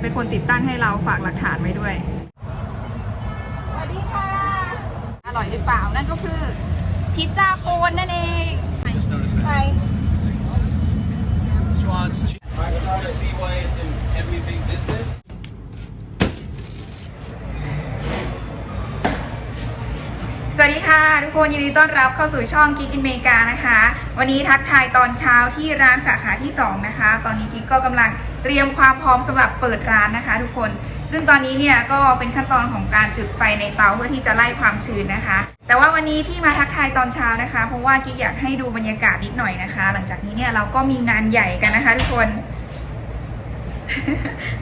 เป็นคนติดตั้งให้เราฝากหลักฐานไว้ด้วย สวัสดีค่ะ อร่อยหรือเปล่า นั่นก็คือ พิซซ่าโคนนั่นเองไป Schwann's cheese. I try to see why it's in every big business. สวัสดีค่ะทุกคนยินดีต้อนรับเข้าสู่ช่องกิ๊กอินเมกานะคะ วันนี้ทักทายตอนเช้าที่ร้านสาขาที่ 2 นะคะ ตอนนี้กิ๊กก็กำลัง เตรียมความพร้อมสำหรับเปิดร้านนะคะ ทุกคน ซึ่งตอนนี้เนี่ยก็เป็นขั้นตอนของการจุดไฟในเตาเพื่อที่จะไล่ความชื้นนะคะ แต่ว่าวันนี้ที่มาทักทายตอนเช้านะคะ เพราะว่ากิ๊กอยากให้ดูบรรยากาศนิดหน่อยนะคะ หลังจากนี้เนี่ยเราก็มีงานใหญ่กันนะคะ ทุกคน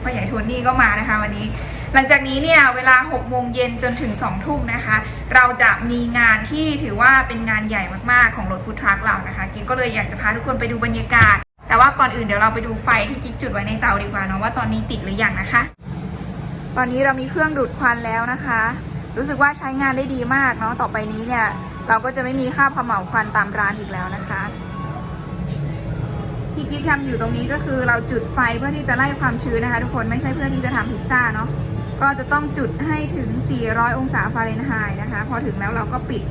พ่อใหญ่โทนี่ก็มานะคะ วันนี้ หลังจากนี้เนี่ยเวลา6โมงเย็นจนถึง2ทุ่มนะคะ เราจะมีงานที่ถือว่าเป็นงานใหญ่มากๆของรถฟู้ดทรัคเรานะคะ กิ๊กก็เลยอยากจะพาทุกคนไปดูบรรยากาศ แต่ว่าก่อนอื่นเดี๋ยวเราไปดูไฟที่กิ๊กจุดไว้ในเตาดีกว่าเนาะว่าตอนนี้ติดหรือยังนะคะ ตอนนี้เรามีเครื่องดูดควันแล้วนะคะ รู้สึกว่าใช้งานได้ดีมากเนาะต่อไปนี้เนี่ย เราก็จะไม่มีค่าบเขม่าควันตามร้านอีกแล้วนะคะ ที่กิ๊กทำอยู่ตรงนี้ก็คือเราจุดไฟเพื่อที่จะไล่ความชื้นนะคะ ทุกคนไม่ใช่เพื่อที่จะทำพิซซ่าเนาะก็จะต้องจุดให้ถึง 400 องศาฟาเรนไฮต์นะคะ พอถึงแล้วเราก็ปิด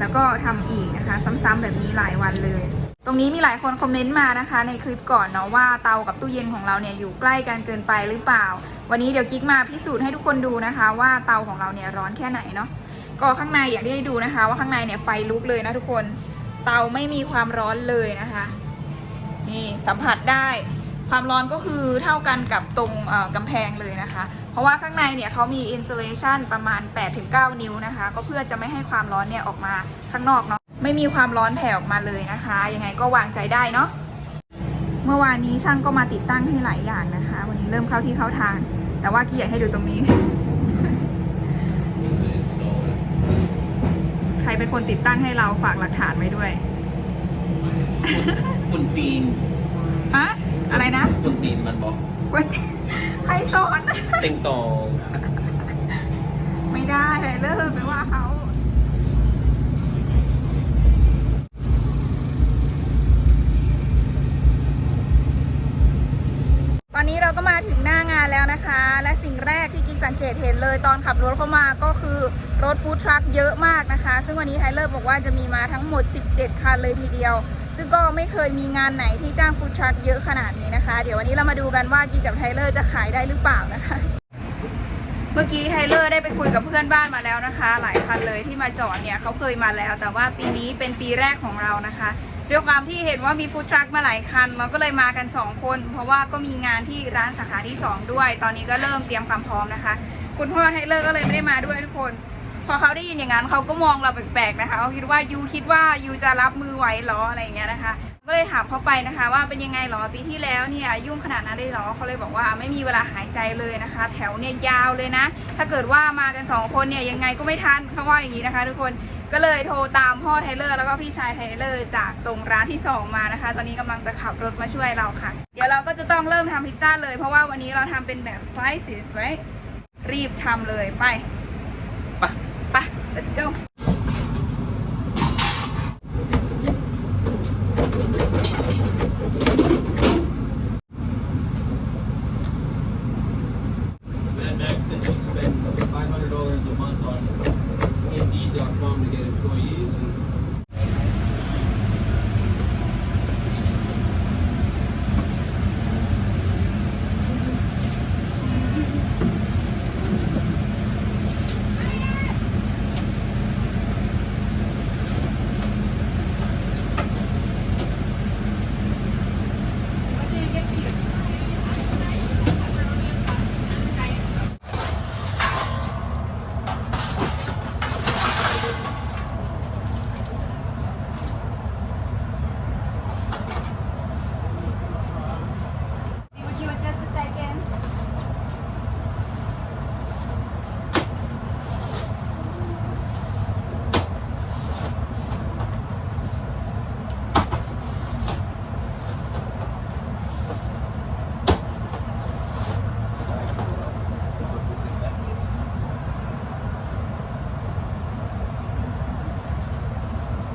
แล้วก็ทำอีกนะคะ ซ้ำๆแบบนี้หลายวันเลย ตรงนี้มีหลายคนคอมเมนต์มานะคะ ในคลิปก่อนเนาะว่าเตากับตู้เย็นของเราเนี่ยอยู่ใกล้กันเกินไปหรือเปล่า วันนี้เดี๋ยวกิ๊กมาพิสูจน์ให้ทุกคนดูนะคะ ว่าเตาของเราเนี่ยร้อนแค่ไหนเนาะก็ข้างในอยากให้ดูนะคะ ว่าข้างในเนี่ยไฟลุกเลยนะทุกคน เตาไม่มีความร้อนเลยนะคะ นี่สัมผัสได้ความร้อนก็คือเท่ากันกับตรงเอ่อกำแพงเลยนะคะ เพราะว่าข้างในเนี่ยเขามีอินซูเลชันประมาณ 8-9 นิ้วนะคะ ก็เพื่อจะไม่ให้ความร้อนเนี่ยออกมาข้างนอกเนาะ ไม่มีความร้อนแผ่ออกมาเลยนะคะ ยังไงก็วางใจได้เนาะเมื่อวานนี้ช่างก็มาติดตั้งให้หลายอย่างนะคะ วันนี้เริ่มเข้าที่เข้าทาง แต่ว่ากี้อยากให้ดูตรงนี้ Was it installed? ใครเป็นคนติดตั้งให้เราฝากหลักฐานไว้ด้วยคุณตีนอะอะไรนะคุณตีนมันบอกว่าใครสอน เต็งตอง ไม่ได้เลยเลิกไปว่าเขา ตอนนี้เราก็มาถึง หน้างานแล้วนะคะ และสิ่งแรกที่กิ๊กสังเกตเห็นเลยตอนขับรถเข้ามาก็คือรถฟู้ดทรัคเยอะมากนะคะ ซึ่งวันนี้ไทเลอร์บอกว่าจะมีมาทั้งหมด 17 คันเลยทีเดียว ซึ่งก็ไม่เคยมีงานไหนที่จ้างฟู้ดทรัคเยอะขนาดนี้นะคะ เดี๋ยววันนี้เรามาดูกันว่ากิ๊กกับไทเลอร์จะขายได้หรือเปล่านะคะ เมื่อกี้ไทเลอร์ได้ไปคุยกับเพื่อนบ้านมาแล้วนะคะ หลายคันเลยที่มาจอดเนี่ยเขาเคยมาแล้ว แต่ว่าปีนี้เป็นปีแรกของเรานะคะ ด้วยความที่เห็นว่ามีฟู้ดทรัคมาหลายคันเราก็เลยมากัน 2 คน เพราะว่าก็มีงานที่ร้านสาขาที่ 2 ด้วย ตอนนี้ก็เริ่มเตรียมความพร้อมนะคะ คุณพ่อไทเลอร์ก็เลยไม่ได้มาด้วยทุกคน พอเขาได้ยินอย่างนั้นเขาก็มองเราแปลกๆนะคะเขาคิดว่ายูคิดว่ายูจะรับมือไหวหรออะไรอย่างเงี้ยนะคะ ก็เลยถามเขาไปนะคะ ว่าเป็นยังไงหรอปีที่แล้วเนี่ยยุ่งขนาดนั้นเลยหรอเขาเลยบอกว่าไม่มีเวลาหายใจเลยนะคะ แถวเนี่ยยาวเลยนะ ถ้าเกิดว่ามากันสองคนเนี่ยยังไงก็ไม่ทันเขาว่าอย่างนี้นะคะ ทุกคนก็เลยโทรตามพ่อไทเลอร์แล้วก็พี่ชายไทเลอร์จากตรงร้านที่สองมานะคะ ตอนนี้กำลังจะขับรถมาช่วยเราค่ะ เดี๋ยวเราก็จะต้องเริ่มทำพิซซ่าเลย เพราะว่าวันนี้เราทำเป็นแบบ slices right รีบทำเลยไปไปไป let's go Mad Max said she spent five hundred dollars a month on Indeed.com to get employees and Would you just a second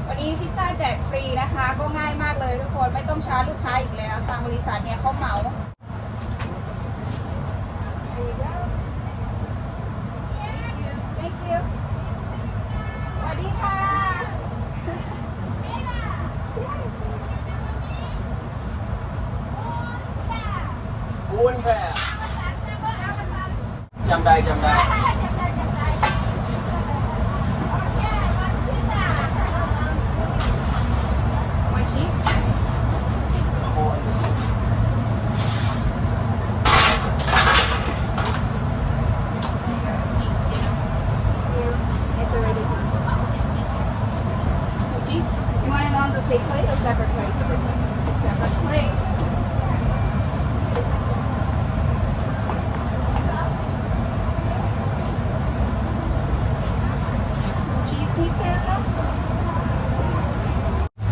วันนี้พิซซ่า แจกฟรีนะคะ ก็ง่ายมากเลยทุกคนไม่ต้องชาร์จลูกค้าอีกแล้ว ทางบริษัทเนี่ยเขาเหมา There you go. Thank you. Thank you. สวัสดีค่ะ ปูนแพรจำได้จำได้ One cheese. ๆ It's already done. So cheese, you want it on the same plate or separate plate? Separate plate. Cheese pizza?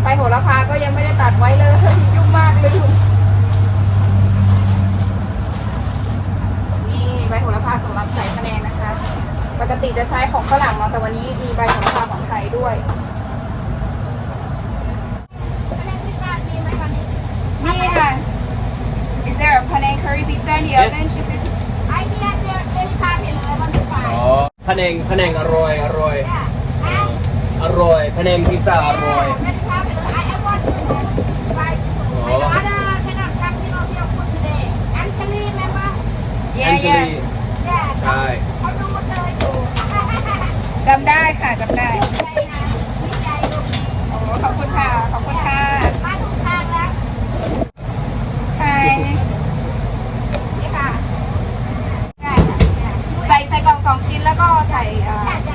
ไปโหระพาก็ยังไม่ได้ตัดไว้เลยยุ่งมากเลยคุณนี่ใบโหระพาสำหรับใส่คะแนนนะคะ ปกติจะใช้ของฝรั่งเนาะแต่วันนี้มีใบโหระพาของไทยด้วยนี่ค่ะ Is there a panang curry pizza in the oven? She said. อ๋อพะเนงพะเนงอร่อย อร่อยอ ร่อยพะเนงพิซซ่าอร่อย Yeah, แอนเจ yeah. ลีใช่ จำได้ค่ะจำได้โอ้ขอบคุณค่ะ ขอบคุณค่ะใช่นี่ค่ะใส่ใส่กล่องสองชิ้นแล้วก็ใส่เอ่อใส่จาน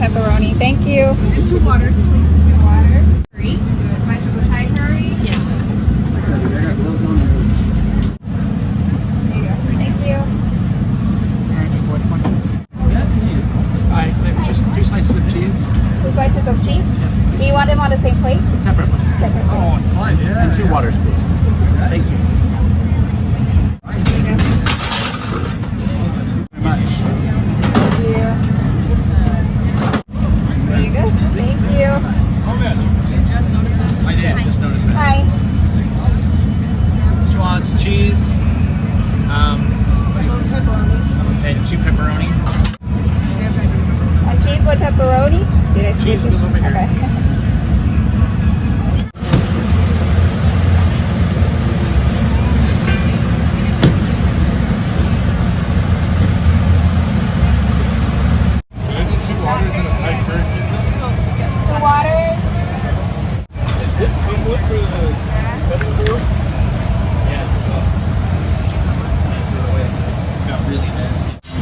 pepperoni. Thank you. And two waters, please.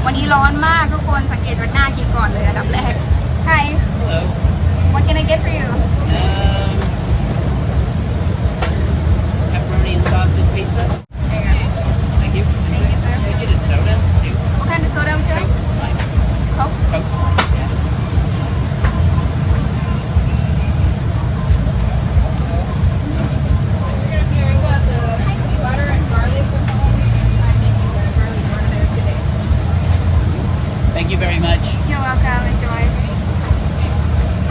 วันนี้ร้อนมากทุกคนสังเกตจากหน้ากิ๊กก่อนเลยอันดับแรก Hi Hello. What can I get for you Um, pepperoni and sausage pizza. There you go. Thank you. Thank you, sir. Can I get a soda? too? What kind of soda would you like? Coke's fine. Coke? Coke's fine, yeah. Here we got the butter and garlic. I'm making the garlic butter there today. Thank you very much. You're welcome. Enjoy.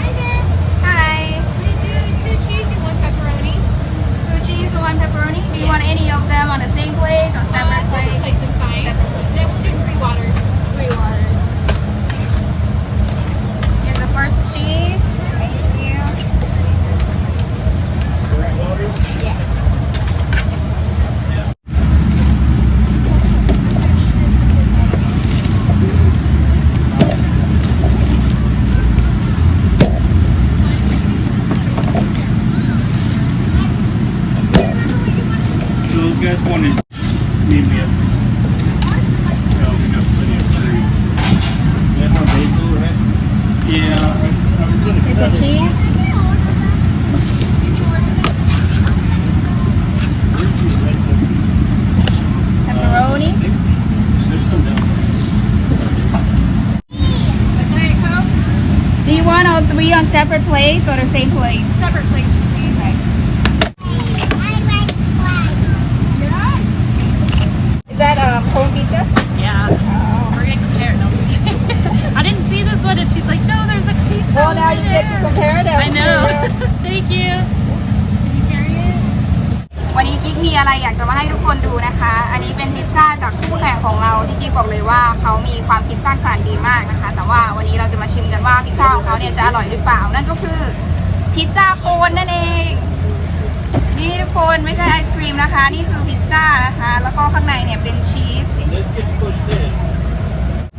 Hi there. Hi. We do two cheese and one pepperoni. Two cheese and one pepperoni. Do you want any of them on the same plate or separate plate? Like the side. Then we'll do three waters. Three waters. Here's the first cheese. Thank you. Yeah. So those guys wanted medium. So we got plenty of curry. They have basil, right? Yeah. I, I was gonna It's cut a it. cheese. Where's the red pepper? Be on separate plates or the same plates Separate plates. Is that um, home pizza? Yeah. We're gonna compare. No, I'm just kidding. I didn't see this one, and she's like, "No, there's a pizza." Well, now you get to compare it. I know. Thank you. วันนี้กิ๊กมีอะไรอยากจะมาให้ทุกคนดูนะคะ อันนี้เป็นพิซซ่าจากคู่แข่งของเราที่กิ๊กบอกเลยว่าเขามีความคิดสร้างสรรค์ดีมากนะคะ แต่ว่าวันนี้เราจะมาชิมกันว่าพิซซ่าของเขาเนี่ยจะอร่อยหรือเปล่า นั่นก็คือพิซซ่าโคนนั่นเอง นี่ทุกคนไม่ใช่ไอศครีมนะคะ นี่คือพิซซ่านะคะ แล้วก็ข้างในเนี่ยเป็นชีส When this gets pushed in,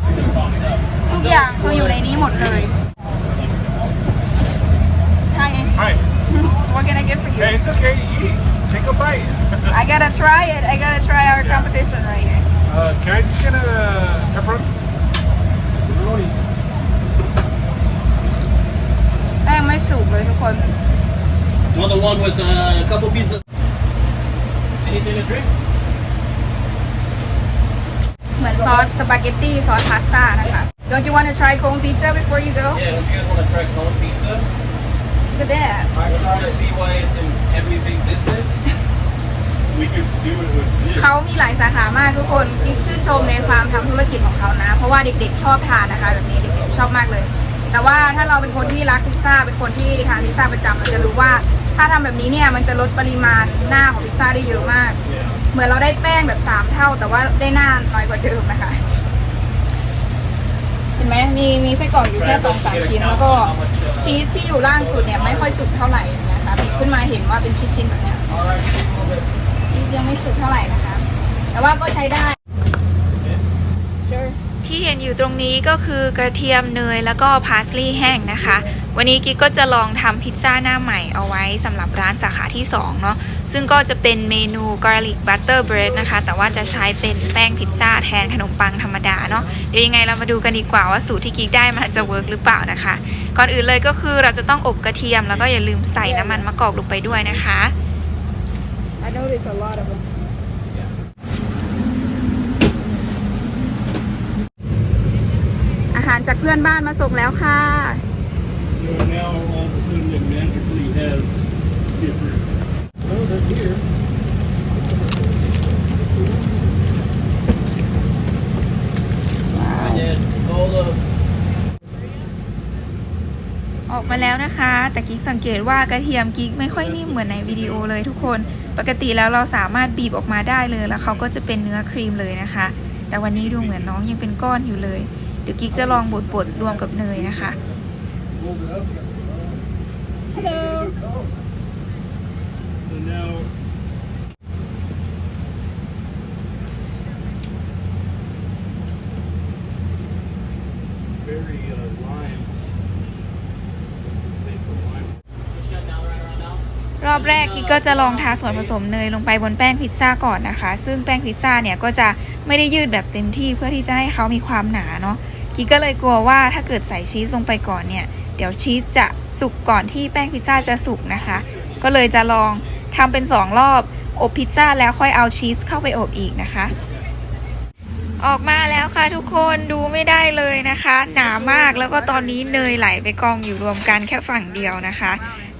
you're gonna pop it up. ทุกอย่างคืออยู่ในนี้หมดเลย Hi Hi. What can I get for you Hey, it's okay. Eat. Take a bite. I gotta try it I gotta try our competition right here Uh, can I just get a pepperoni? Pepperoni. แป้งไม่สุกเลยทุกคน Want the one with uh, a couple pieces? Anything to drink? เหมือนซอสสปาเกตตี้ซอสพาสต้านะคะ Don't you want to try cone pizza before you go Yeah, don't you guys want to try cone pizza? Look at that We're trying to see why it's in every big business. We could do it with this. เขามีหลายสาขามากทุกคนกิ๊กชื่นชมในความทำธุรกิจของเขานะ เพราะว่าเด็กๆชอบทานนะคะแบบนี้เด็กๆชอบมากเลย แต่ว่าถ้าเราเป็นคนที่รักพิซซ่าเป็นคนที่ทานพิซซ่าประจำเราจะรู้ว่า ถ้าทำแบบนี้เนี่ยมันจะลดปริมาณหน้าของพิซซ่าได้เยอะมากเหมือนเราได้แป้งแบบสามเท่า แต่ว่าได้หน้าน้อยกว่าเดิมนะคะเห็น ไหมมีมีไส้กรอกอยู่แค่สองสามชิ้น แล้วก็ชีสที่อยู่ล่างสุดเนี่ยไม่ค่อยสุกเท่าไหร่นะคะบีบขึ้นมาเห็นว่าเป็นชิ้นๆแบบเนี้ยชีสยังไม่สุกเท่าไหร่นะคะ แต่ว่าก็ใช้ได้ที่เห็นอยู่ตรงนี้ก็คือกระเทียมเนยแล้วก็พาสลีย์แห้งนะคะ วันนี้กิ๊กก็จะลองทำพิซซ่าหน้าใหม่เอาไว้สำหรับร้านสาขาที่2เนาะ ซึ่งก็จะเป็นเมนู garlic butter bread นะคะ แต่ว่าจะใช้เป็นแป้งพิซซ่าแทนขนมปังธรรมดาเนาะเดี๋ยวยังไงเรามาดูกันดีกว่าว่าสูตรที่กิ๊กได้มันจะเวิร์กหรือเปล่านะคะ ก่อนอื่นเลยก็คือเราจะต้องอบกระเทียม แล้วก็อย่าลืมใส่น้ำมันมะกอกลงไปด้วยนะคะ I notice a lot of them อาหารจากเพื่อนบ้านมาส่งแล้วค่ะ So now all of a sudden it magically has different. Oh, they're here. ออกมา แล้วนะคะ แต่กิ๊กสังเกตว่ากระเทียมกิ๊กไม่ค่อยนิ่มเหมือนในวิดีโอเลยทุกคน ปกติแล้วเราสามารถบีบออกมาได้เลย แล้วเขาก็จะเป็นเนื้อครีมเลยนะคะ แต่วันนี้ดูเหมือนน้องยังเป็นก้อนอยู่เลย เดี๋ยวกิ๊กจะลองบดบดๆรวมกับเนยนะคะ Hello So now. Very รอบแรกกิ๊กก็จะลองทาส่วนผสมเนยลงไปบนแป้งพิซซ่าก่อนนะคะ ซึ่งแป้งพิซซ่าเนี่ยก็จะไม่ได้ยืดแบบเต็มที่เพื่อที่จะให้เขามีความหนาเนาะกิ๊กก็เลยกลัวว่าถ้าเกิดใส่ชีสลงไปก่อนเนี่ย เดี๋ยวชีสจะสุกก่อนที่แป้งพิซซ่าจะสุกนะคะ ก็เลยจะลองทำเป็นสองรอบอบพิซซ่าแล้วค่อยเอาชีสเข้าไปอบอีกนะคะ ออกมาแล้วค่ะทุกคนดูไม่ได้เลยนะคะ หนามากแล้วก็ตอนนี้เนยไหลไปกองอยู่รวมกันแค่ฝั่งเดียวนะคะ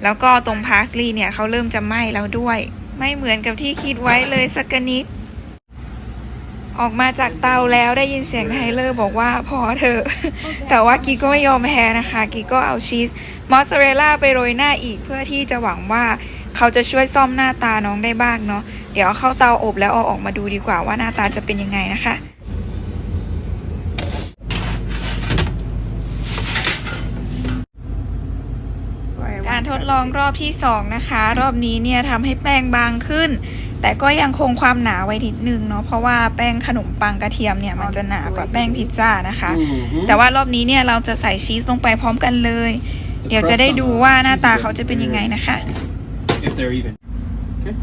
แล้วก็ตรงพาสลีย์เนี่ยเขาเริ่มจะไหม้แล้วด้วย ไม่เหมือนกับที่คิดไว้เลยสักนิด ออกมาจากเตาแล้วได้ยินเสียงไทเลอร์บอกว่าพอเถอะ แต่ว่ากีก็ไม่ยอมแพ้นะคะ กีก็เอาชีสมอสซาเรลล่าไปโรยหน้าอีกเพื่อที่จะหวังว่าเขาจะช่วยซ่อมหน้าตาน้องได้บ้างเนาะเดี๋ยวเอาเข้าเตาอบแล้วเอาออกมาดูดีกว่าว่าหน้าตาจะเป็นยังไงนะคะ การ ทดลองรอบที่ 2 นะคะ รอบนี้เนี่ยทำให้แป้งบางขึ้น แต่ก็ยังคงความหนาไว้นิดนึงเนาะเพราะว่าแป้งขนมปังกระเทียมเนี่ยมันจะหนากว่าแป้งพิซซ่านะคะ แต่ว่ารอบนี้เนี่ยเราจะใส่ชีสลงไปพร้อมกันเลย เดี๋ยวจะได้ดูว่าหน้าตาเขาจะเป็นยังไงนะคะ If they're even. Okay.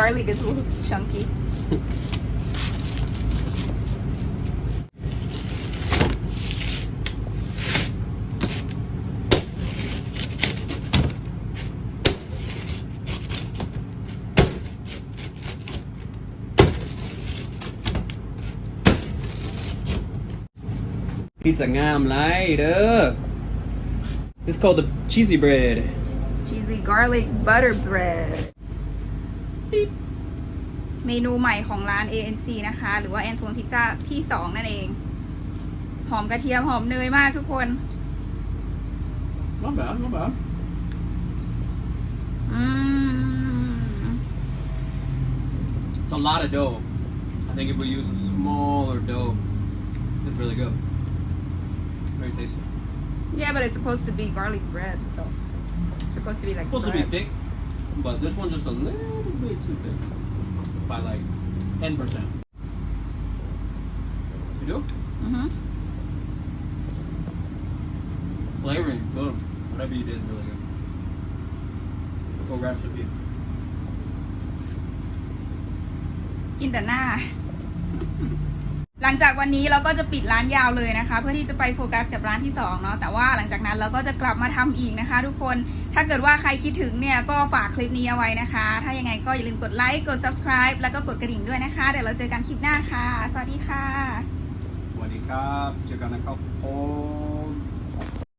Garlic is a little too chunky. Pizza ngam duh. It's called the cheesy bread. Cheesy garlic butter bread เมนูใหม่ของร้าน ANC นะคะ หรือว่าแอนโซนพิซซ่าที่2นั่นเอง หอมกระเทียมหอมเนยมากทุกคน Not bad, not bad. อืม It's a lot of dough. I think if we use a smaller dough, it's really good. Very tasty. Yeah but it's supposed to be garlic bread so it's supposed to be like Supposed to be bread. thick, but this one's just a little bit too thick. By like 10%. You do? อือฮึ Flavoring good. Whatever you did is really good. Good recipe. กินแต่หน้า หลังจากวันนี้เราก็จะปิดร้านยาวเลยนะคะ เพื่อที่จะไปโฟกัสกับร้านที่2เนาะแต่ว่าหลังจากนั้นเราก็จะกลับมาทำอีกนะคะ ทุกคนถ้าเกิดว่าใครคิดถึงเนี่ยก็ฝากคลิปนี้เอาไว้นะคะ ถ้ายังไงก็อย่าลืมกดไลค์กด subscribe แล้วก็กดกระดิ่งด้วยนะคะเดี๋ยวเราเจอกันคลิปหน้าค่ะ สวัสดีค่ะ สวัสดีครับ เจอกันนะครับผม